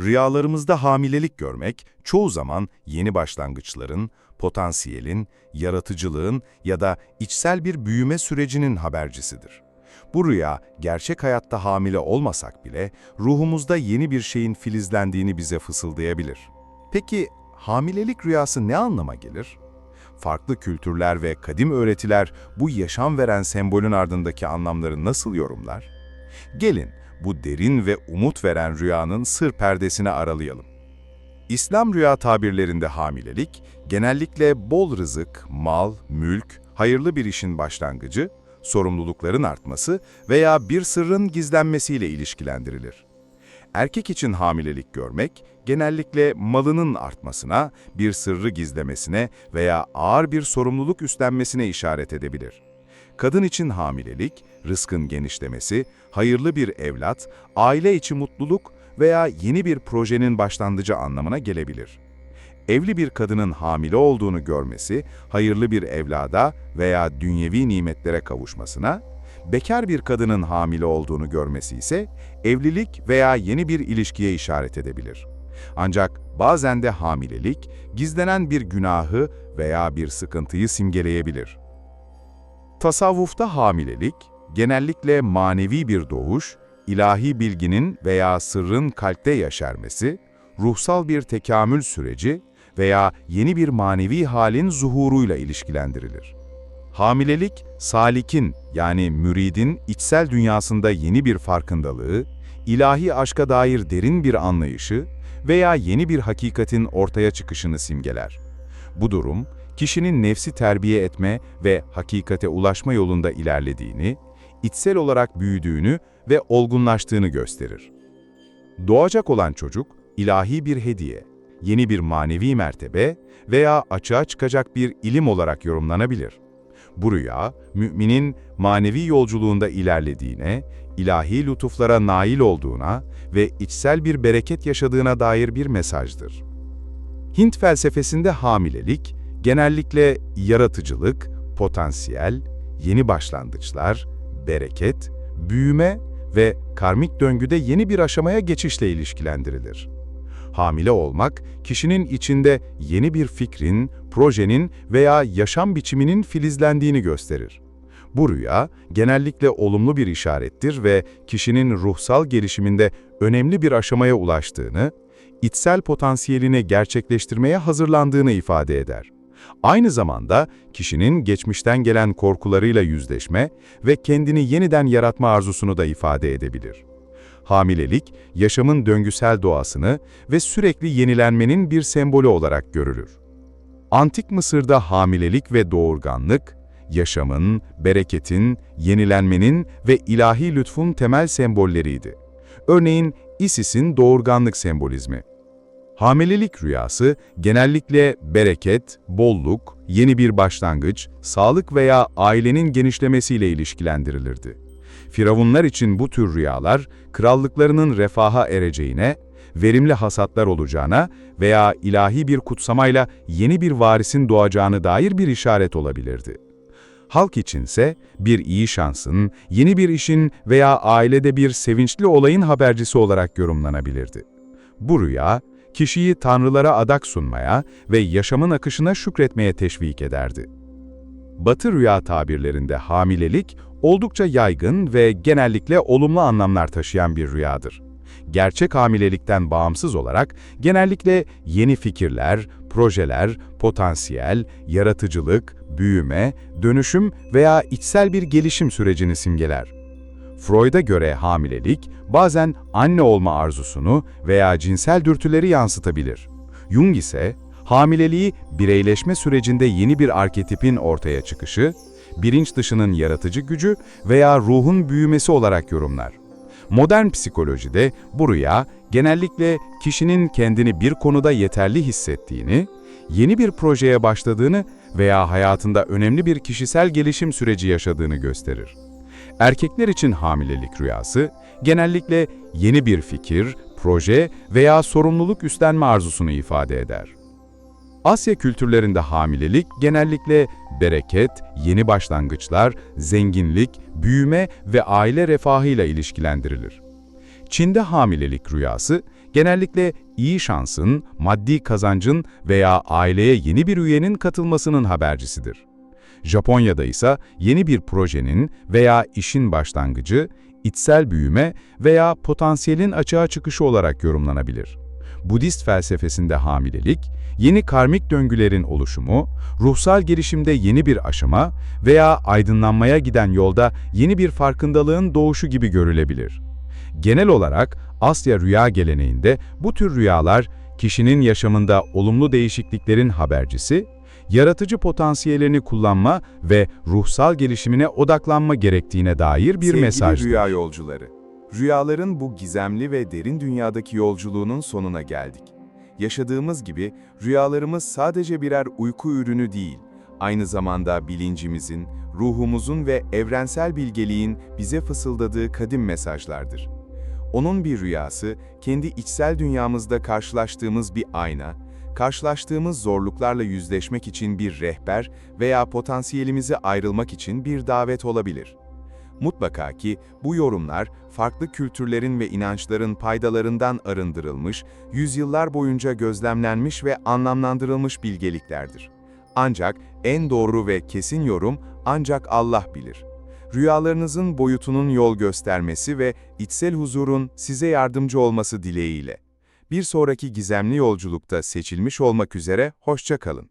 Rüyalarımızda hamilelik görmek, çoğu zaman yeni başlangıçların, potansiyelin, yaratıcılığın ya da içsel bir büyüme sürecinin habercisidir. Bu rüya, gerçek hayatta hamile olmasak bile, ruhumuzda yeni bir şeyin filizlendiğini bize fısıldayabilir. Peki, hamilelik rüyası ne anlama gelir? Farklı kültürler ve kadim öğretiler bu yaşam veren sembolün ardındaki anlamları nasıl yorumlar? Gelin, bu derin ve umut veren rüyanın sır perdesini aralayalım. İslam rüya tabirlerinde hamilelik, genellikle bol rızık, mal, mülk, hayırlı bir işin başlangıcı, sorumlulukların artması veya bir sırrın gizlenmesiyle ilişkilendirilir. Erkek için hamilelik görmek, genellikle malının artmasına, bir sırrı gizlemesine veya ağır bir sorumluluk üstlenmesine işaret edebilir. Kadın için hamilelik, rızkın genişlemesi, hayırlı bir evlat, aile içi mutluluk veya yeni bir projenin başlangıcı anlamına gelebilir. Evli bir kadının hamile olduğunu görmesi, hayırlı bir evlada veya dünyevi nimetlere kavuşmasına, bekar bir kadının hamile olduğunu görmesi ise evlilik veya yeni bir ilişkiye işaret edebilir. Ancak bazen de hamilelik, gizlenen bir günahı veya bir sıkıntıyı simgeleyebilir. Tasavvufta hamilelik, genellikle manevi bir doğuş, ilahi bilginin veya sırrın kalpte yaşarması, ruhsal bir tekamül süreci veya yeni bir manevi halin zuhuruyla ilişkilendirilir. Hamilelik, salikin yani müridin içsel dünyasında yeni bir farkındalığı, ilahi aşka dair derin bir anlayışı veya yeni bir hakikatin ortaya çıkışını simgeler. Bu durum, kişinin nefsi terbiye etme ve hakikate ulaşma yolunda ilerlediğini, içsel olarak büyüdüğünü ve olgunlaştığını gösterir. Doğacak olan çocuk, ilahi bir hediye, yeni bir manevi mertebe veya açığa çıkacak bir ilim olarak yorumlanabilir. Bu rüya, müminin manevi yolculuğunda ilerlediğine, ilahi lütuflara nail olduğuna ve içsel bir bereket yaşadığına dair bir mesajdır. Hint felsefesinde hamilelik, genellikle yaratıcılık, potansiyel, yeni başlangıçlar, bereket, büyüme ve karmik döngüde yeni bir aşamaya geçişle ilişkilendirilir. Hamile olmak, kişinin içinde yeni bir fikrin, projenin veya yaşam biçiminin filizlendiğini gösterir. Bu rüya, genellikle olumlu bir işarettir ve kişinin ruhsal gelişiminde önemli bir aşamaya ulaştığını, içsel potansiyelini gerçekleştirmeye hazırlandığını ifade eder. Aynı zamanda kişinin geçmişten gelen korkularıyla yüzleşme ve kendini yeniden yaratma arzusunu da ifade edebilir. Hamilelik, yaşamın döngüsel doğasını ve sürekli yenilenmenin bir sembolü olarak görülür. Antik Mısır'da hamilelik ve doğurganlık, yaşamın, bereketin, yenilenmenin ve ilahi lütfun temel sembolleriydi. Örneğin Isis'in doğurganlık sembolizmi. Hamilelik rüyası genellikle bereket, bolluk, yeni bir başlangıç, sağlık veya ailenin genişlemesiyle ilişkilendirilirdi. Firavunlar için bu tür rüyalar, krallıklarının refaha ereceğine, verimli hasatlar olacağına veya ilahi bir kutsamayla yeni bir varisin doğacağını dair bir işaret olabilirdi. Halk içinse bir iyi şansın, yeni bir işin veya ailede bir sevinçli olayın habercisi olarak yorumlanabilirdi. Bu rüya, kişiyi tanrılara adak sunmaya ve yaşamın akışına şükretmeye teşvik ederdi. Batı rüya tabirlerinde hamilelik oldukça yaygın ve genellikle olumlu anlamlar taşıyan bir rüyadır. Gerçek hamilelikten bağımsız olarak genellikle yeni fikirler, projeler, potansiyel, yaratıcılık, büyüme, dönüşüm veya içsel bir gelişim sürecini simgeler. Freud'a göre hamilelik bazen anne olma arzusunu veya cinsel dürtüleri yansıtabilir. Jung ise hamileliği bireyleşme sürecinde yeni bir arketipin ortaya çıkışı, bilinç dışının yaratıcı gücü veya ruhun büyümesi olarak yorumlar. Modern psikolojide bu rüya genellikle kişinin kendini bir konuda yeterli hissettiğini, yeni bir projeye başladığını veya hayatında önemli bir kişisel gelişim süreci yaşadığını gösterir. Erkekler için hamilelik rüyası, genellikle yeni bir fikir, proje veya sorumluluk üstlenme arzusunu ifade eder. Asya kültürlerinde hamilelik genellikle bereket, yeni başlangıçlar, zenginlik, büyüme ve aile refahıyla ilişkilendirilir. Çin'de hamilelik rüyası genellikle iyi şansın, maddi kazancın veya aileye yeni bir üyenin katılmasının habercisidir. Japonya'da ise yeni bir projenin veya işin başlangıcı, içsel büyüme veya potansiyelin açığa çıkışı olarak yorumlanabilir. Budist felsefesinde hamilelik, yeni karmik döngülerin oluşumu, ruhsal gelişimde yeni bir aşama veya aydınlanmaya giden yolda yeni bir farkındalığın doğuşu gibi görülebilir. Genel olarak Asya rüya geleneğinde bu tür rüyalar kişinin yaşamında olumlu değişikliklerin habercisi, yaratıcı potansiyellerini kullanma ve ruhsal gelişimine odaklanma gerektiğine dair bir Sevgili mesajdır. rüya yolcuları, rüyaların bu gizemli ve derin dünyadaki yolculuğunun sonuna geldik. Yaşadığımız gibi rüyalarımız sadece birer uyku ürünü değil, aynı zamanda bilincimizin, ruhumuzun ve evrensel bilgeliğin bize fısıldadığı kadim mesajlardır. Onun bir rüyası, kendi içsel dünyamızda karşılaştığımız bir ayna, karşılaştığımız zorluklarla yüzleşmek için bir rehber veya potansiyelimize ayrılmak için bir davet olabilir. Mutlaka ki bu yorumlar farklı kültürlerin ve inançların paydalarından arındırılmış, yüzyıllar boyunca gözlemlenmiş ve anlamlandırılmış bilgeliklerdir. Ancak en doğru ve kesin yorum ancak Allah bilir. Rüyalarınızın boyutunun yol göstermesi ve içsel huzurun size yardımcı olması dileğiyle. Bir sonraki gizemli yolculukta seçilmiş olmak üzere hoşça kalın.